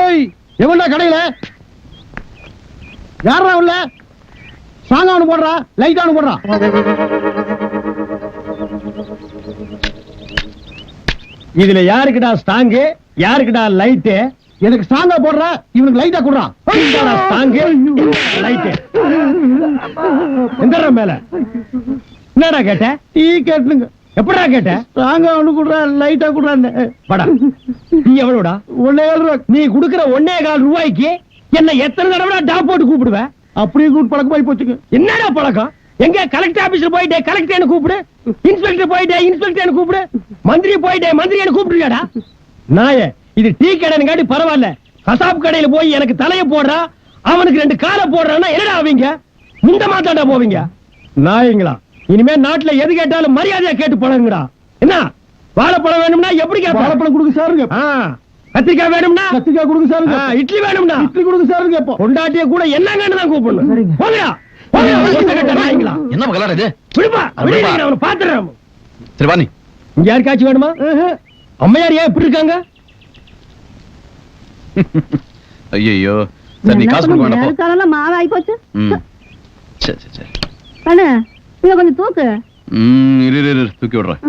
ஏய் எவன்டா கடையில? யாரா உள்ள? சாங்க ஒண்ணு போடுறா லைட்டா ஒண்ணு போடுறா. இதுல யாருக்குடா ஸ்டாங்கு யாருக்குடா லைட்டு எனக்கு ஸ்டாங்கா போடுற இவனுக்கு லைட்டா குடுறான் ஸ்டாங்கு லைட்டு எந்த மேல. என்னடா கேட்ட? டீ கேட்டுங்க. எப்படா கேட்ட? ஸ்ட்ராங்கா ஒண்ணு குடுறா லைட்டா குடுறான்னு. படா நீ எவ்வளவுடா ஒன்னே ரூபா. நீ குடுக்கிற ஒன்னே கால் ரூபாய்க்கு என்ன எத்தனை தடவை டாப் போட்டு கூப்பிடுவ? அப்படியே கூப்பிட்டு பழக்கமாயி போச்சுங்க. என்னடா பழக்கம்? எங்க கலெக்டர் ஆபீஸ்ல போயிட்டே கலெக்டர் கூப்பிடு. இன்ஸ்பெக்டர் போயிட்டே இன்ஸ்பெக்டர் கூப்பிடு. மந்திரி போயிட்டே மந்திரி கூப்பிடுறியாடா நாய இது டீ கடைங்காட்டி பரவாயில்ல. கசாப் கடையில போய் எனக்கு தலைய போடுறா அவனுக்கு ரெண்டு காலை போடுறான்னா என்னடா அவங்க இந்த மாத்தாண்டா போவீங்க? நாயங்களா இனிமே நாட்டுல எது கேட்டாலும் மரியாதையா கேட்டு பழகுங்கடா. என்ன? வாழைப்பழம் வேணும்னா எப்படி வாழைப்பழம் கொடுங்க சாருங்க. கத்திரிக்காய் வேணும்னா? கத்திரிக்காய் கொடுங்க சாருங்க. இட்லி வேணும்னா? இட்லி கொடுங்க சாருங்க கேப்போம் பொண்டாட்டிய கூட என்னங்கன்னு தான் கூப்பிடணும். போங்கடா. என்ன கலாட இது? விடுப்பா. விடுங்க அவனை பாத்துறேன் சரி வா நீ இங்க யாருக்காச்சும் வேணுமா? அம்மையார் ஏன் இப்படி இருக்காங்க? ஐயோ சரி நீ காசு கொடுக்க வேண்டாம் மாவாய் போச்சு. சரி சரி சரி. இங்க கொஞ்சம் தூக்கு. ம் இரு இரு, இரு தூக்கி விடுறேன்.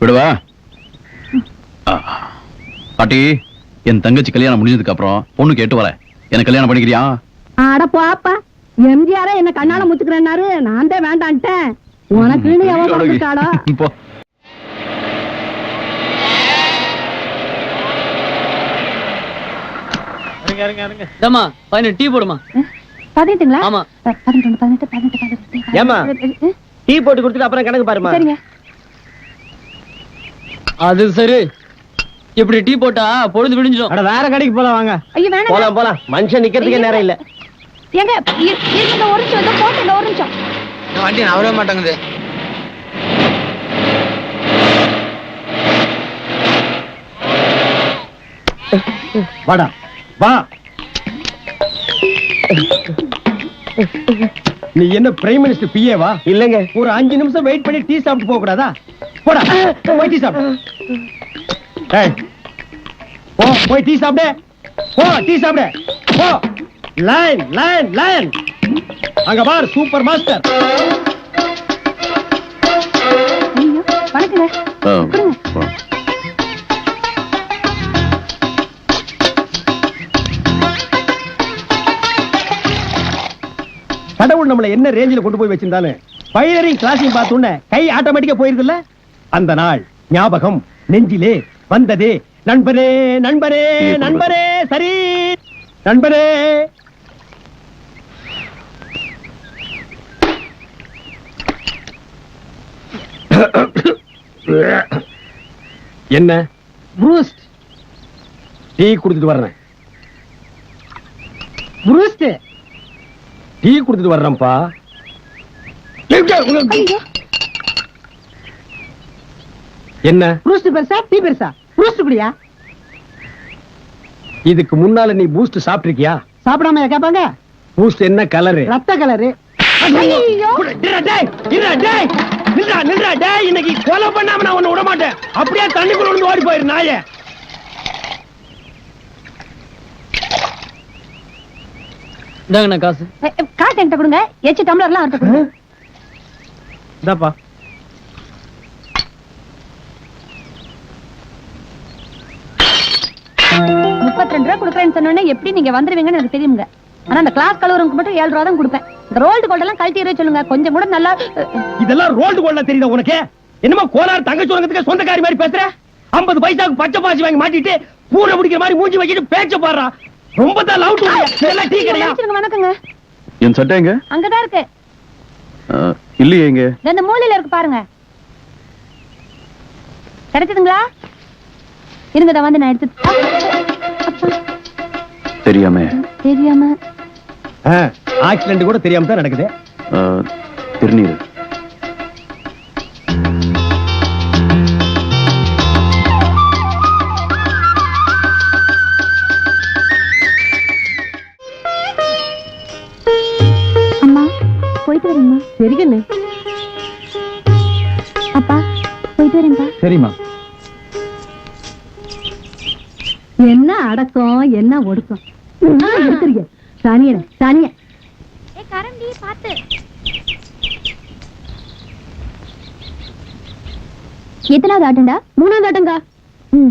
விடுவா. பாட்டி என் தங்கச்சி கல்யாணம் முடிஞ்சதுக்கு அப்புறம் பொண்ணு கேட்டு வரேன் எனக்கு கல்யாணம் பண்ணிக்கிறியா? அட போப்பா எம்ஜிஆரே என்ன கண்ணால முச்சுக்கிறேன்னாரு நான் தான் வேண்டான்ட்டேன். உனக்குன்னு ஏம்மா பதினெட்டு டீ போடுமா பதினெட்டுங்களா ஆமா. பதினெட்டு பதினெட்டு பதினெட்டு பதினெட்டு ஏம்மா? டீ போட்டு கொடுத்துட்டு அப்புறம் கணக்கு பாருமா சரிங்க அது சரி இப்படி டீ போட்டா பொழுது விடிஞ்சிடும் அட வேற கடைக்கு போலாம் வாங்க ஐயோ வேணாம் போலாம் போலாம் மனுஷன் நிக்கிறதுக்கே நேரம் இல்ல ஏங்க இ- இருங்க ஒரு நிமிஷம் இதோ போட்டு இந்த ஒரு நிமிஷம் வண்டி நவரவே மாட்டேங்குது வாடா வா நீ என்ன பிரைம் மினிஸ்டர் பிஏ வா? இல்லங்க. ஒரு அஞ்சு நிமிஷம் வெயிட் பண்ணி டீ சாப்பிட்டு போக கூடாதா? போடா போய் டீ சாப்பிடு. டேய், போ போய் டீ சாப்பிடு. போ டீ சாப்பிடு. போ. லைன் லைன் லைன் அங்க பார் சூப்பர் மாஸ்டர் வணக்கங்க. கடவுள் நம்மள என்ன ரேஞ்சில கொண்டு போய் வச்சிருந்தாலும் பைலரிங் கிளாஸையும் பார்த்தோன்னே கை ஆட்டோமேட்டிக்கா போயிருதுல்ல? அந்த நாள் ஞாபகம் நெஞ்சிலே வந்ததே. நண்பரே நண்பரே நண்பரே சரி. நண்பரே என்ன? ப்ரூஸ்ட் டீ குடுத்துட்டு வர்றேன். ப்ரூஸ்ட் டீ குடுத்துட்டு வர்றேன்ப்பா. என்ன? பெருசா? டீ பெருசா? குடியா? இதுக்கு முன்னால நீ பூஸ்ட் சாப்பிட்டிருக்கியா? சாப்பிடாம கேட்பாங்க பூஸ்ட் என்ன கலரு ரத்த கலரு ஐயோ. இன்னைக்கு கொலை பண்ணாம நான் உன்னை விட மாட்டேன் அப்படியே தண்ணிக்குள்ள ஓடி போயிரு நாயே. இந்தாங்கண்ணா காசு. காசு என்கிட்ட கொடுங்க. எச்சு டம்ளர்லாம் அவர்கிட்ட கொடுங்க. இந்தாப்பா. முப்பத்தி ரெண்டு ரூபா கொடுக்குறேன்னு சொன்னோன்னே எப்படி நீங்க வந்துருவீங்கன்னு எனக்கு தெரியுங்க ஆனா அந்த கிளாஸ் கலவரங்களுக்கு மட்டும் ஏழு ரூபா தான் கொடுப்பேன். இந்த ரோல்டு கோல்ட் எல்லாம் கழட்டி சொல்லுங்க. கொஞ்சம் கூட நல்லா இதெல்லாம் ரோல்டு கோல்டா தெரியுதா உனக்கு? என்னமோ கோலார் தங்கச்சி உலகத்துக்கு சொந்தக்காரி மாதிரி பேசுற? 50 பைசாக்கு பச்சை பாசி வாங்கி மாட்டிட்டு பூனை பிடிக்கிற மாதிரி மூஞ்சி வச்சுட்டு பேச்ச பாடுறா. ரொம்ப தான் லவ் இதெல்லாம் டீ கிடையா? வணக்கங்க. என் சட்டை எங்க? அங்கதான் இருக்கு. ஆ, இல்லையே எங்க இந்த மூலையில இருக்கு பாருங்க. கிடைச்சதுங்களா இருங்க இதை வந்து நான் எடுத்து தெரியாம. தெரியாம. ஆக்சிடென்ட் கூட தெரியாம தான் நடக்குது. திருநீர். ശരി കണ്ണേ അപ്പാ പോയിട്ട് വരണ്ടാ என்ன அடக்கம் என்ன ஒடுக்கம் நான் இருக்கிறீங்க சனியன சனிய ஏ கரண்டி பாத்து எத்தனாவது ஆட்டம்டா மூணாவது ஆட்டங்கா உம்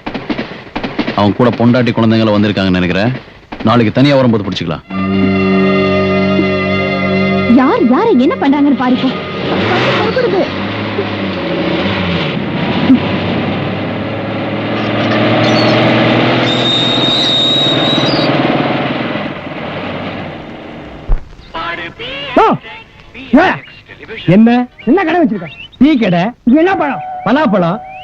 அவன் கூட பொண்டாட்டி குழந்தைங்கள வந்திருக்காங்கன்னு நினைக்கிறேன். நாளைக்கு தனியா வரும்போது பிடிச்சிக்கலாம். யார் யார என்ன பண்றாங்கன்னு ஏ, என்ன? என்ன கடை வச்சிருக்க? டீ கடை என்ன பழம்? பலாப்பழம்?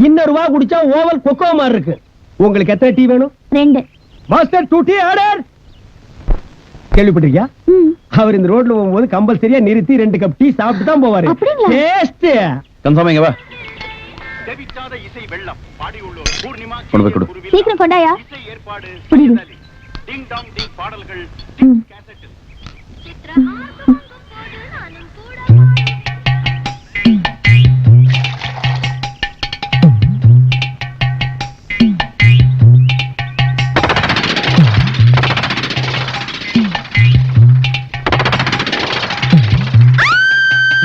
இன்னொரு வா குடிச்சா ஓவல் கொக்கோ மாதிரி இருக்கு. உங்களுக்கு எத்தனை டீ வேணும்? ரெண்டு. மாஸ்டர் டூ டீ ஆர்டர் கேள்விப்பட்டிருக்கியா? ம். அவர் இந்த ரோட்ல போகும்போது கம்பல்சரியா நிறுத்தி ரெண்டு கப் டீ சாப்பிட்டு தான் போவாரு? டேஸ்ட் கன்ஃபார்ம் வா. கொண்டு போய் கொடு. சீக்கிரம் கொண்டாயா? புரியுது ம். நீல கரப்பாம்பூச்சி. கரப்பாம்பூச்சி. யோ, என்ன- என்ன என்னம்மா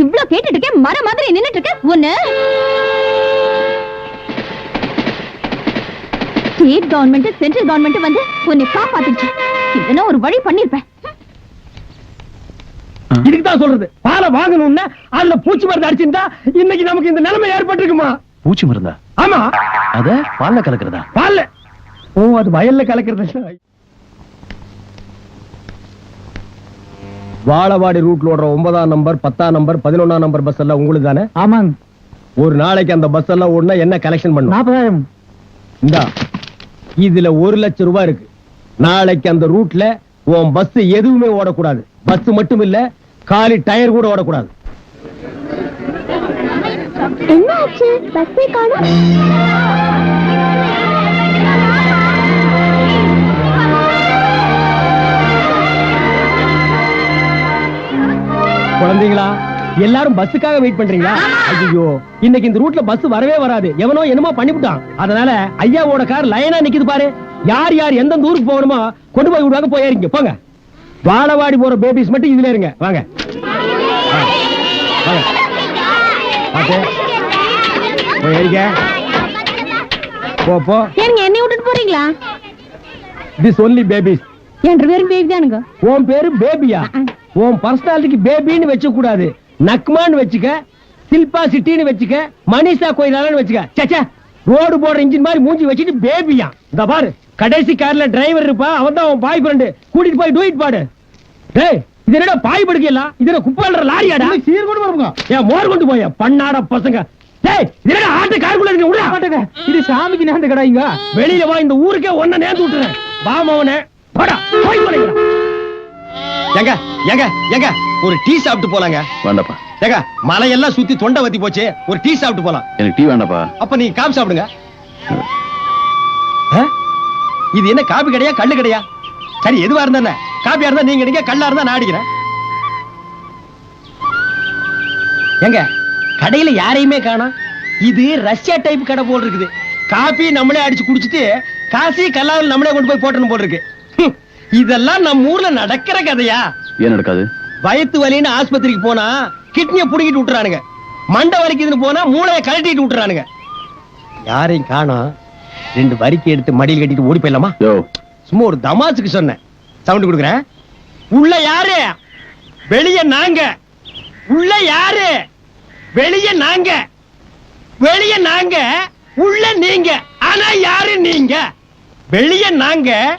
இவ்ளோ கேட்டுட்டு இருக்கேன் மர மாதிரி நின்னுட்டு இருக்க ஒண்ணு? ஸ்டேட் கவர்மெண்ட் சென்ட்ரல் கவர்மெண்ட் வந்து உன்னை காப்பாத்திடுச்சு. இல்லைன்னா ஒரு வழி பண்ணிருப்பேன். இதுக்கு தான் சொல்றது. பாலை வாங்கணும்னா அதுல பூச்சி மருந்து அடிச்சிருந்தா இன்னைக்கு நமக்கு இந்த நிலைமை ஏற்பட்டிருக்குமா? பூச்சி மருந்தா? ஆமா. அத பால்ல கலக்குறதா? பால்ல. ஓ அது வயல்ல கலக்கிறது வாழவாடி ரூட்ல ஓடுற ஒன்பதாம் நம்பர் பத்தாம் நம்பர் பதினொன்னாம் நம்பர் பஸ் எல்லாம் உங்களுக்கு தானே? ஆமாங்க. ஒரு நாளைக்கு அந்த பஸ் எல்லாம் ஓடுனா என்ன கலெக்ஷன் பண்ணும்? நாற்பதாயிரம். இந்தா இதுல ஒரு லட்சம் ரூபாய் இருக்கு. நாளைக்கு அந்த ரூட்ல உன் பஸ் எதுவுமே ஓடக்கூடாது. பஸ் மட்டும் இல்ல காலி டயர் கூட ஓடக்கூடாது. என்ன ஆச்சு பஸ்ஸே காணும். குழந்தைங்களா? எல்லாரும் பஸ்ஸுக்காக வெயிட் பண்றீங்களா? ஐயோ இன்னைக்கு இந்த ரூட்ல பஸ் வரவே வராது. எவனோ என்னமோ பண்ணிவிட்டான். அதனால ஐயாவோட கார் லைனா நிக்குது பாரு. யார் யார் எந்த ஊருக்கு போகணுமோ கொண்டு போய் விடுவாங்க போய் ஏறிங்க. போங்க. வாழவாடி போற பேபிஸ் மட்டும் இதுல இருங்க. வாங்க. போ போ. ஏனுங்க என்னை விட்டுட்டு போறீங்களா? திஸ் ஒன்லி பேபிஸ் என் பேரும் பேபி தானுங்க. உன் பேரு பேபியா உன் பர்சனாலிட்டிக்கு பேபின்னு வச்ச கூடாது நக்மான்னு வச்சுக்க சில்பா சிட்டின்னு வச்சுக்க மனிஷா கோயிலான்னு வச்சுக்க. சச்சா ரோடு போடுற இன்ஜின் மாதிரி மூஞ்சி வச்சுட்டு பேபியா இந்த பாரு கடைசி கார்ல டிரைவர் இருப்பா அவன் தான் உன் பாய் ஃப்ரெண்டு கூட்டிட்டு போய் டூயிட் பாடு. டேய் இது என்னடா பாய் படுக்கலாம் இது என்ன லாரியாடா? சீர் கொண்டு வருங்க ஏன் மோர் கொண்டு போய பண்ணாட பசங்க. டேய் இது என்னடா ஆட்டு காருக்குள்ள இருக்கு? இது சாமிக்கு நேர்ந்த கடைங்க. வெளியில வா இந்த ஊருக்கே ஒன்ன நேர்ந்து விட்டுறேன். வா மவனே போடா போய் போறீங்களா ஏங்க ஏங்க ஏங்க ஒரு டீ சாப்பிட்டு போலாங்க. வேண்டாப்பா. ஏங்க மலையெல்லாம் சுத்தி தொண்டை வத்தி போச்சு ஒரு டீ சாப்பிட்டு போலாம். எனக்கு டீ வேண்டாப்பா. அப்ப நீங்க காபி சாப்பிடுங்க? இது என்ன காபி கடையா கல்லு கடையா? சரி எதுவா இருந்தா? காபியா இருந்தா நீங்க அடிங்க கல்லா இருந்தா நான் அடிக்கிறேன். ஏங்க கடையில யாரையுமே காணோம் இது ரஷ்யா டைப் கடை போல் இருக்குது. காபி நம்மளே அடிச்சு குடிச்சிட்டு காசி கல்லாவில் நம்மளே கொண்டு போய் போட்டணும் போல் இருக்கு. இதெல்லாம் நம்ம ஊர்ல நடக்கிற கதையா? ஏன் நடக்காது? வயித்து வலின்னு ஆஸ்பத்திரிக்கு போனா கிட்னிய புடுங்கிட்டு விட்டுறானுங்க. மண்டை வலிக்குதுன்னு போனா மூளையை கழட்டிட்டு விட்டுறானுங்க. யாரையும் காணோம். ரெண்டு வரிக்கை எடுத்து மடியில் கட்டிட்டு ஓடி போயிடலாமா? சும்மா ஒரு தமாசுக்கு சொன்னேன். சவுண்ட் கொடுக்குறேன். உள்ள யாரு? வெளிய நாங்க. உள்ள யாரு? வெளிய நாங்க. வெளிய நாங்க. உள்ள நீங்க. ஆனா யாரு நீங்க? வெளிய நாங்க.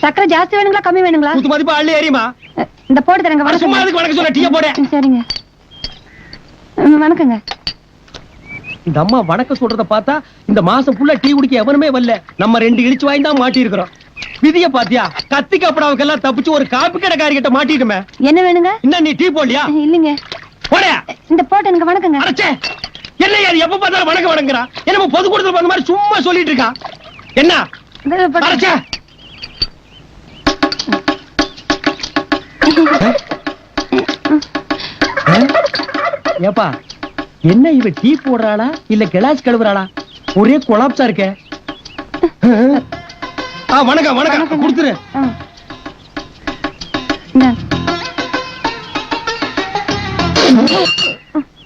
சக்கரை ஜாஸ்தி வேணுங்களா கம்மி வேணுங்களா? குத்து மதிப்பு அள்ளி எறியுமா அ, இந்த போட்டு தரேங்க அட, சும்மா வணக்கம் அதுக்கு வணக்கம் சொல்ல டீய போட. சரிங்க. வணக்கங்க. இந்த அம்மா வணக்கம் சொல்றத பார்த்தா இந்த மாசம் ஃபுல்லா டீ குடிக்க எவனுமே வரல. நம்ம ரெண்டு இடிச்சு வாங்கி தான் மாட்டி இருக்கிறோம் விதிய பாத்தியா? கத்தி கப்படாவுக்கெல்லாம் தப்பிச்சு ஒரு காப்பி கடைக்காரி கிட்ட மாட்டிட்டுமே. என்ன வேணுங்க? என்ன நீ டீ போடலையா? இல்லைங்க. போடா. இந்த போட்டு எனக்கு வணக்கங்க. அடைச்சே. என்ன அது எப்ப பார்த்தாலும் வணக்கம் வணங்குறா? என்னமோ பொது கூட்டத்துல அந்த மாதிரி சும்மா சொல்லிட்டு இருக்கா? என்ன? அடைச்சே. ஏப்பா என்ன இவ டீ போடுறாளா இல்ல கிளாஸ் கழுவுறாளா? ஒரே கொலாப்ஸா இருக்கே. ஆ வணக்கம் வணக்கம். கொடுத்துரு.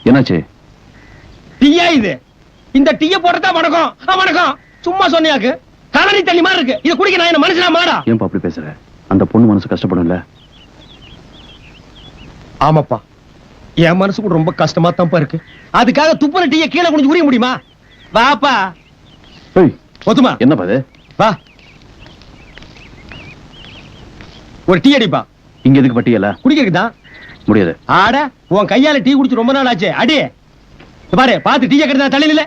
என்னாச்சு? டீயா இது? இந்த டீய போடுறதா வணக்கம்? வணக்கம். சும்மா சொன்னியாக்கு. கலனி தண்ணி மாதிரி இருக்கு. இது குடிக்க நான் என்ன மனுஷனா மாடா? ஏன்பா அப்படி பேசுற? அந்த பொண்ணு மனசு கஷ்டப்படும்ல. ஆமாப்பா. என் மனசு கூட ரொம்ப கஷ்டமா தான்ப்பா இருக்கு. அதுக்காக துப்புன டீய கீழே குனிஞ்சு உரிய முடியுமா? வாப்பா. ஒத்துமா என்னப்பா இது? வா. ஒரு டீ அடிப்பா. இங்க எதுக்கு பட்டியல குடிக்கிறதுக்கு தான் முடியாது. ஆட உன் கையால டீ குடிச்சு ரொம்ப நாள் ஆச்சு. அடி. பாரு பாத்து டீ கெடுத்தா தலையில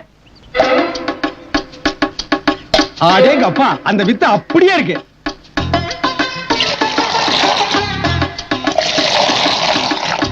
ஆடேங்க அப்பா அந்த வித்து அப்படியே இருக்கு.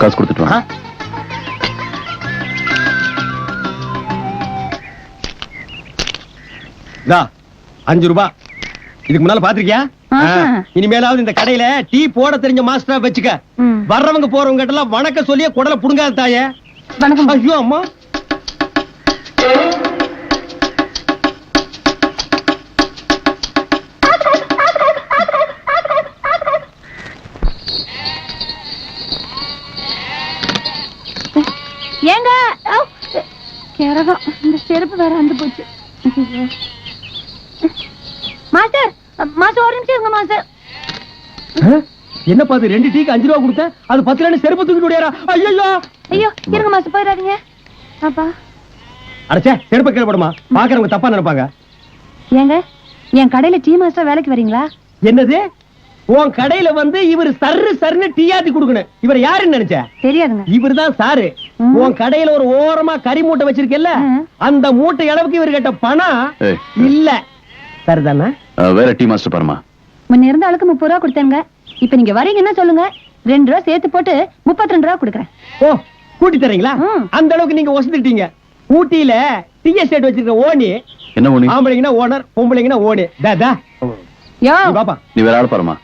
காசு கொடுத்துட்டு வா இதா அஞ்சு ரூபாய் இதுக்கு முன்னால பாத்திருக்கியா. இனிமேலாவது இந்த கடையில டீ போட தெரிஞ்ச மாஸ்டரா வச்சுக்க. வர்றவங்க போறவங்க கிட்ட எல்லாம் வணக்கம் சொல்லியே குடல புடுங்காத தாயே. வணக்கம். ஐயோ அம்மா. கிரகம் இந்த செருப்பு வேற வந்து போச்சு. மாஸ்டர் மாஸ்டர் ஒரு நிமிஷம் இருங்க மாஸ்டர். ஆ? என்னப்பா அது ரெண்டு டீக்கு அஞ்சு ரூபா கொடுத்தேன்? அது பத்து ரூபாய் செருப்பு தூக்கிட்டு ஓடியாரா? ஐயோ ஐயோ இருங்க மாஸ்டர் போயிடாதீங்க. அப்பா. அடச்சே செருப்பை கீழே போடுமா? பாக்குறவங்க தப்பா நினைப்பாங்க. ஏங்க என் கடையில டீ மாஸ்டர் வேலைக்கு வரீங்களா? என்னது? உன் கடையில வந்து இவர் சர்ரு சர்னு டீயாத்தி கொடுக்கணும். இவர் யாருன்னு நினைச்ச? தெரியாதுங்க. இவர்தான் சாரு. ம். உன் கடையில ஒரு ஓரமா கறி மூட்டை வச்சிருக்கேல்ல ம். அந்த மூட்டை அளவுக்கு இவர் கேட்ட பணம் இல்ல. சரிதானே? வேற டீ மாஸ்டர் பாருமா முன்ன இருந்த ஆளுக்கு முப்பது ரூபா கொடுத்தேங்க இப்ப நீங்க வரீங்கன்னா சொல்லுங்க? ரெண்டு ரூபா சேர்த்து போட்டு முப்பத்தி ரெண்டு ரூபா கொடுக்குறேன். ஓ கூட்டி தரீங்களா. அந்த அளவுக்கு நீங்க வசதிட்டீங்க ஊட்டியில டீ எஸ்டேட் வச்சிருக்க ஓனி என்ன ஒண்ணு ஆம்பளைங்கன்னா ஓனர் பொம்பளைங்கன்னா ஓனி. தா தா யோ. நீ பாப்பா. நீ வேற ஆள் பாருமா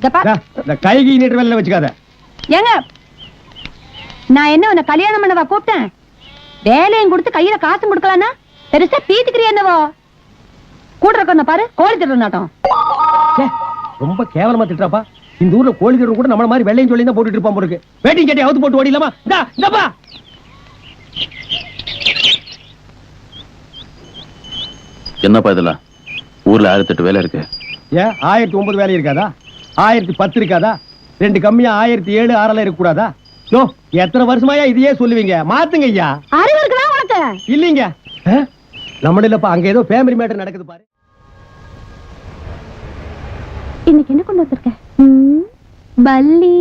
இந்த கைகி நீட்டு வேலையில வச்சுக்காத. ஏங்க நான் என்ன உன்னை கல்யாணம் பண்ணவா கூப்பிட்டேன்? வேலையும் கொடுத்து கையில காசும் கொடுக்கலான்னா பெருசா பீத்துக்கிறியா என்னவோ? கூட பாரு கோழி திடுற நாட்டம் ரொம்ப கேவலமா திட்டுறாப்பா. இந்த ஊர்ல கோழி கூட நம்மள மாதிரி வெள்ளையும் சொல்லி தான் போட்டுட்டு இருப்பான் போல இருக்கு. வேட்டிங் கேட்டி அவுத்து போட்டு ஓடிலாமா இந்தா இந்தப்பா என்னப்பா இதெல்லாம்? ஊர்ல ஆயிரத்தி எட்டு வேலை இருக்கு. ஏன் ஆயிரத்தி ஒன்பது வேலை இருக்காதா? ஆயிரத்தி பத்து இருக்காதா? ரெண்டு கம்மியா ஆயிரத்தி ஏழு ஆறெல்லாம் இருக்க கூடாதா யோ எத்தனை வருஷமாயா இதையே சொல்லுவீங்க? மாத்துங்க ஐயா. அறிவு இருக்குதா உனக்கு. இல்லீங்க. ஆ? நம்ம இல்லப்பா அங்க ஏதோ ஃபேமிலி மேட்டர் நடக்குது பாரு. இன்னைக்கு என்ன கொண்டு வந்திருக்க? பல்லி.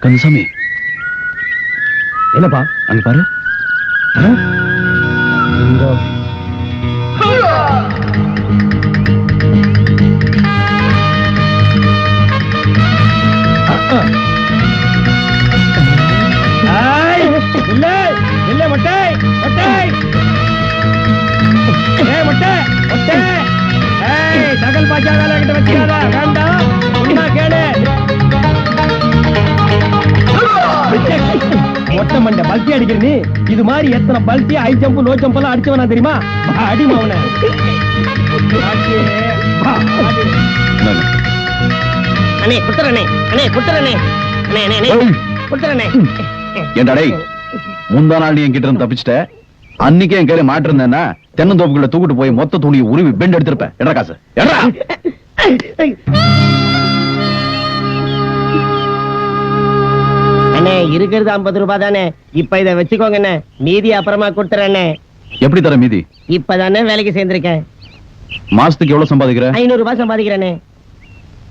கந்தசாமி. என்னப்பா? அங்க பாரு. இல்ல, மொட்டை, மொட்டை. மொட்டை, மொட்டை. தகல் பாஜா வேலை கிட்ட வச்சுக்காத, வேண்டாம். கேளு. மொட்டை பல்ட்டி அடிக்கிற நீ இது மாதிரி எத்தனை பல்ட்டி ஹை ஜம்ப் லோ ஜம்ப் எல்லாம் அடிச்சவனா தெரியுமா அடி மவன அண்ணே குடுத்துறனே அண்ணே. குடுத்துறனே அண்ணே. அண்ணே அண்ணே குடுத்துறனே ஏன்டா டேய் முந்தா நாள் நீ என்கிட்ட இருந்து தப்பிச்சிட்ட? அன்னைக்கே என் கையில மாட்டிருந்தேன்னா தென்னந்தோப்புக்குள்ள தூக்கிட்டு போய் மொத்த துணியை உருவி பெண்ட் எடுத்திருப்பேன். எடா காசு? எடா அண்ணே இருக்கிறது ஐம்பது ரூபாய் தானே இப்ப இத வச்சுக்கோங்க அண்ணே. மீதி அப்புறமா கொடுத்துறேண்ணே எப்படி தர மீதி? இப்பதானே வேலைக்கு சேர்ந்திருக்கேன். மாசத்துக்கு எவ்வளவு சம்பாதிக்கிற? ஐநூறு ரூபாய் சம்பாதிக்கிறேனே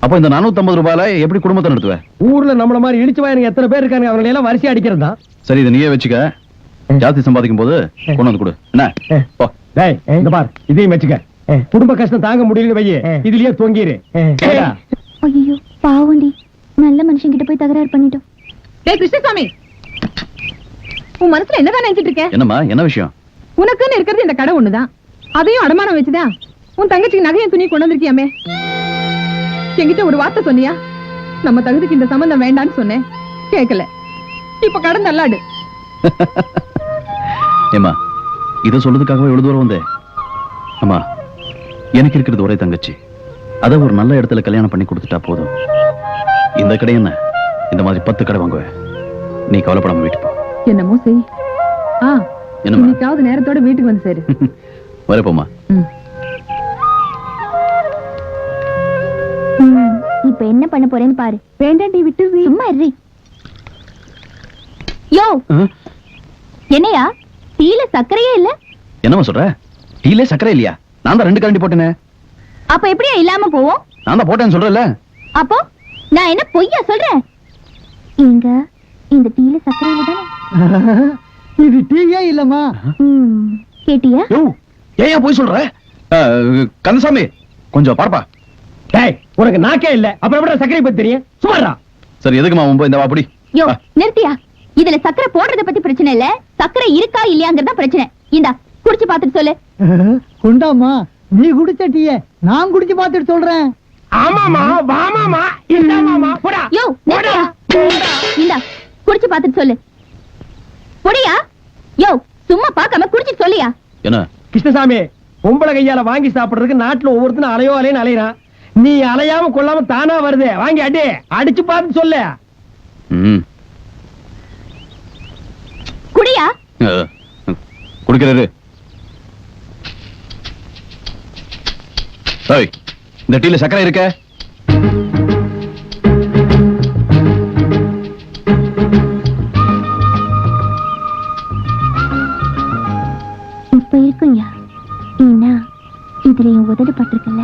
அப்ப இந்த 450 ரூபாயில எப்படி குடும்பத்தை நடத்துவ? ஊர்ல நம்மள மாதிரி இழிச்சு வாயனுங்க எத்தனை பேர் இருக்காங்க அவங்களை எல்லாம் வரிசை அடிக்கிறதா? சரி இதை நீயே வச்சுக்க. ஜாஸ்தி சம்பாதிக்கும் போது கொண்டு வந்து கொடு. என்ன? போ. டேய் இந்த பார் இதையும் வச்சுக்க. குடும்ப கஷ்டம் தாங்க முடியல வையே இதுலயே தொங்கிரு. ஐயோ பாவண்டி. நல்ல மனுஷன் கிட்ட போய் தகராறு பண்ணிட்டோம். டேய் கிருஷ்ணசாமி! உன் மனசுல என்னதான் நினைச்சிட்டு இருக்க? என்னம்மா என்ன விஷயம்? உனக்குன்னு இருக்கிறது இந்த கடை ஒண்ணுதான். அதையும் அடமானம் வச்சுதான். உன் தங்கச்சிக்கு நகையும் துணி கொண்டு வந்திருக்கியாமே. என்கிட்ட ஒரு வார்த்தை சொன்னியா? நம்ம தகுதிக்கு இந்த சம்பந்தம் வேண்டான்னு சொன்னேன். கேட்கல இப்ப கடை நல்லாடு ஏமா இத சொல்றதுக்காகவே எவ்வளவு தூரம் வந்தேன் அம்மா எனக்கு இருக்கிறது ஒரே தங்கச்சி. அத ஒரு நல்ல இடத்துல கல்யாணம் பண்ணி கொடுத்துட்டா போதும். இந்த கடை என்ன? இந்த மாதிரி பத்து கடை வாங்குவேன் நீ கவலைப்படாம வீட்டுக்கு போ. என்னமோ செய். ஆ என்னம்மா? இன்னைக்காவது நேரத்தோட வீட்டுக்கு வந்து சேரு. வரப்போமா ம். இப்ப என்ன பண்ண போறேன்னு பாரு. வேண்டாண்டி விட்டு சும்மா இரு. யோ! என்னையா? டீல சர்க்கரையே இல்ல? என்னம்மா சொல்ற? டீலே சக்கரை இல்லையா? நான் தான் ரெண்டு கரண்டி போட்டேனே. அப்ப எப்படியா இல்லாம போவோம்? நான் தான் போட்டேன்னு சொல்றேன்ல. அப்போ நான் என்ன பொய்யா சொல்றேன்? இங்க இந்த டீல சர்க்கரை இல்ல தானே? இது டீயே இல்லம்மா. கேட்டியா? ஏன் போய் சொல்ற? கந்தசாமி கொஞ்சம் பார்ப்பா. டேய் உனக்கு நாக்கே இல்ல. அப்புறம் எப்படி சர்க்கரை பத்தி தெரியும்? சுமாரா சரி எதுக்குமா உன் போய் இந்த வாப்படி யோ நிறுத்தியா? இதுல சர்க்கரை போடுறத பத்தி பிரச்சனை இல்ல. சர்க்கரை இருக்கா இல்லையாங்கிறதா பிரச்சனை. இந்தா குடிச்சு பாத்துட்டு சொல்லு. கொண்டாமா நீ குடிச்ச டீய நான் குடிச்சு பார்த்துட்டு சொல்றேன். ஆமாமா வாமாமா இல்லாமாமா போடா. யோ நிறுத்தியா? இந்தா குடிச்சு பாத்துட்டு சொல்லு. பொடியா? யோ சும்மா பார்க்காம குடிச்சிட்டு சொல்லியா? என்ன? கிருஷ்ணசாமி பொம்பளை கையால வாங்கி சாப்பிடுறதுக்கு நாட்டுல ஒவ்வொருத்தனும் அலையோ அலையன்னு அலையறான். நீ அலையாம கொள்ளாம தானா வருது. வாங்கி அடி. அடிச்சு பார்த்து சொல்லு. ம். குடியா? குடிக்கிறாரு இந்த டீல சக்கரை இருக்க? இப்ப ஏன்னா இதுல என் உதடு பட்டிருக்குல்ல.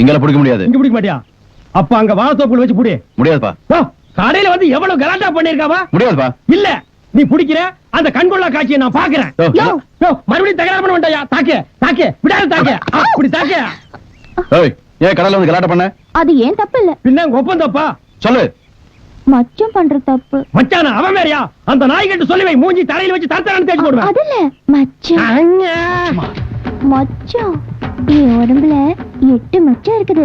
இங்கெல்லாம் பிடிக்க முடியாது. இங்க பிடிக்க மாட்டியா? அப்ப அங்க வாழத்தோப்புல வச்சு புடி. முடியாதுப்பா. கடையில வந்து எவ்வளவு கலாட்டா பண்ணிருக்காவா? முடியாதுப்பா. இல்ல நீ பிடிக்கிற அந்த கண்கொள்ளா காட்சியை நான் பாக்குறேன் யோ, யோ, யோ, மறுபடியும் தகராறு பண்ண வேண்டாயா? தாக்கு தாக்கு விடாத தாக்கு அப்படி தாக்கு ஏய் ஏன் கடையில வந்து கலாட்டம் பண்ண? அது ஏன் தப்பு இல்ல? பின்ன உங்க ஒப்பந்தப்பா சொல்லு. மச்சம் பண்ற தப்பு. மச்சான அவன் வேறயா? அந்த நாய் கட்டு சொல்லி வை மூஞ்சி தலையில வச்சு தரத்தரன்னு தேய்ச்சி போடுவேன். அது இல்ல மச்சம். அண்ணா. மச்சம் என் உடம்புல எட்டு மச்சம் இருக்குது.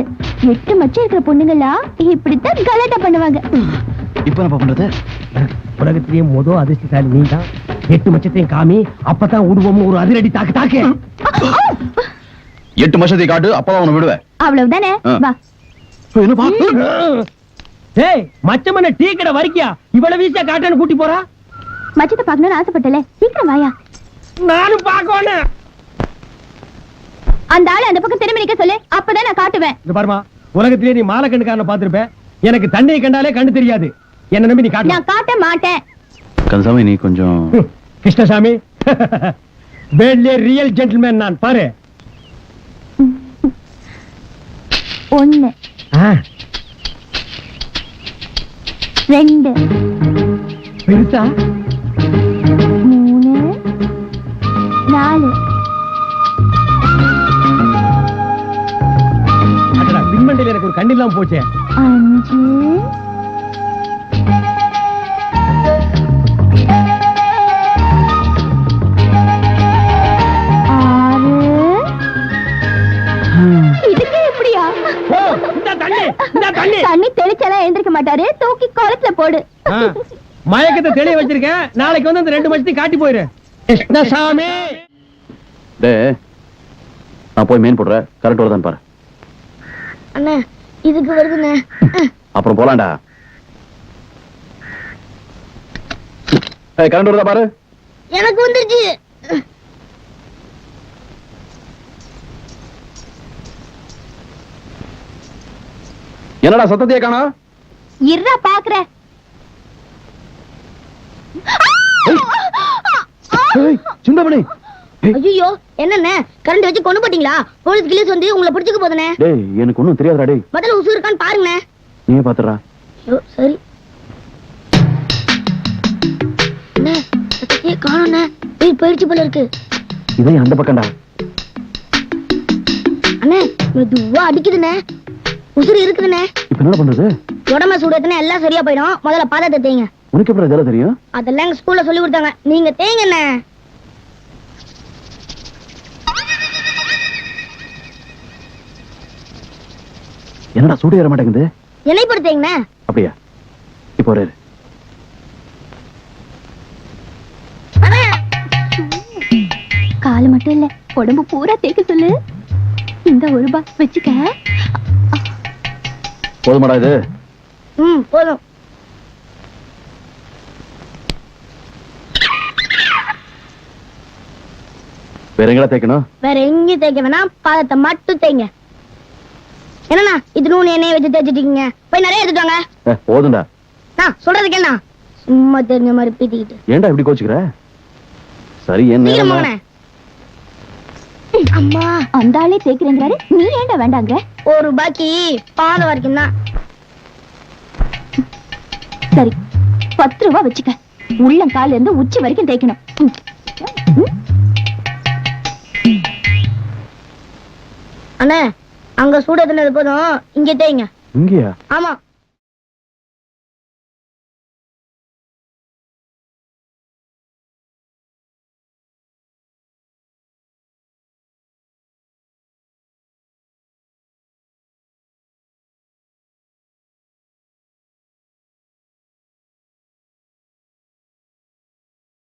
எட்டு மச்சம் இருக்கிற பொண்ணுங்களா இப்படித்தான் கலாட்டா பண்ணுவாங்க. இப்ப என்ன பண்றது? உலகத்திலேயே மொத அதிர்ஷ்டசாலி நீ தான் எட்டு மச்சத்தையும் காமி அப்பதான் உருவம் ஒரு அதிரடி தாக்கு தாக்கு. எட்டு வருஷத்தை காட்டு அப்பதான் உன்னை விடுவேன். அவ்வளவுதானே. வா. ஏய் மச்சம் என்ன டீ கடை வரைக்கியா? இவ்வளவு வீசா காட்டன்னு கூட்டி போறா? மச்சத்தை பார்க்கணும்னு ஆசைப்பட்டல. சீக்கிரம் வாயா. நானும் பாக்கணும் அந்த ஆளு அந்த பக்கம் திரும்பி நிக்க சொல்லு. அப்பதான் நான் காட்டுவேன். இந்த பாருமா உலகத்திலேயே நீ மாலை கண்ணுக்காரனை பாத்திருப்ப எனக்கு தண்ணியை கண்டாலே கண்ணு தெரியாது. என்ன நம்பி நீ காட்டு நான் காட்ட மாட்டேன். கந்தசாமி நீ கொஞ்சம் கிருஷ்ணசாமி. வேட்லே ரியல் ஜென்டில்மேன் நான். பாரு. ஒண்ணு. ஆ, ரெண்டு. பெருசா? மூணு. நாலு. அடடா, மண்டையில எனக்கு ஒரு கண்ணு இல்லாம போச்சே. அஞ்சு. ஆறு. இதுக்கு எப்படியா? ஓ, இந்த தண்ணி இந்த தண்ணி. தண்ணி தெளிச்சாலாம் எழுந்திருக்க மாட்டாரு. தூக்கி குளத்துல போடு. ஆ, மயக்கத்தை தெளிய வச்சிருக்கேன். நாளைக்கு வந்து அந்த ரெண்டு மச்சத்தையும் காட்டி போயிரு. கிருஷ்ணசாமி. டே நான் போய் மெயின் போடுறேன். கரெக்ட் வருதான்னு பாரு. அண்ணா இதுக்கு வருதுண்ணே. அப்புறம் போலாம்டா. கரண்ட் வருதா பாரு. எனக்கு வந்துருச்சு. என்னடா சத்தத்தையே காணோம் இருடா பாக்குற சிந்தாமணி ஐயோ என்னண்ணே? கரண்ட் வச்சு கொண்டு போட்டீங்களா? போலீஸ் கிளீஸ் வந்து உங்களை பிடிச்சுக்க போதுண்ணே டேய் எனக்கு ஒண்ணும் தெரியாதுடா டேய். முதல்ல உசு இருக்கான்னு பாருங்கண்ணே. நீயே பாத்துறா. ஐயோ சரி. அண்ணே சத்தத்தையே காணோண்ணே போய் போயிடுச்சு போல இருக்கு. இதே அந்த பக்கம்டா. அண்ணே மெதுவா அடிக்குதுண்ணே. உசுறு இருக்குதுண்ணே. இப்ப என்ன பண்றது? உடம்ப சூடத்துனா எல்லாம் சரியா போயிடும். முதல்ல பாதத்தை தேய்ங்க. உனக்கு எப்படி தெரியும்? அதெல்லாம் எங்க ஸ்கூல்ல சொல்லி கொடுத்தாங்க. நீங்க தேய்ங்கண்ணே. என்னடா சூடு ஏற மாட்டேங்குது? எண்ணெய் போட்டு தேய்ங்கண்ணே அப்படியா? இப்போ ஒரு. காலு மட்டும் இல்ல உடம்பு பூரா தேய்க்க சொல்லு. இந்த ஒரு ரூபா வச்சுக்க. போதுமாடா இது. ம் போதும். வேற எங்கடா தேய்க்கணும்? வேற எங்கேயும் தேய்க்க வேணாம் பாதத்தை மட்டும் தேய்ங்க. என்னண்ணா இது நூறு எண்ணெயை வச்சு தேய்ச்சிட்டீங்க போய் நிறைய எடுத்துட்டு வாங்க. போதும்டா. நான் சொல்றது கேளுண்ணா சும்மா தெரிஞ்ச மாதிரி பீத்திக்கிட்டு. ஏன்டா இப்படி கோச்சுக்கிற? சரி என்ன அம்மா அந்த ஆளே தேய்க்கிறேங்கிறாரு. நீ ஏன்டா வேண்டாங்க ஒரு ரூபாய்க்கு பாதம் வரைக்கும் தான் சரி பத்து ரூபா வச்சுக்க. உள்ளங்கால இருந்து உச்சி வரைக்கும் தேய்க்கணும். அண்ணே அங்க சூட போதும் இங்க தேய்ங்க இங்கயா? ஆமா.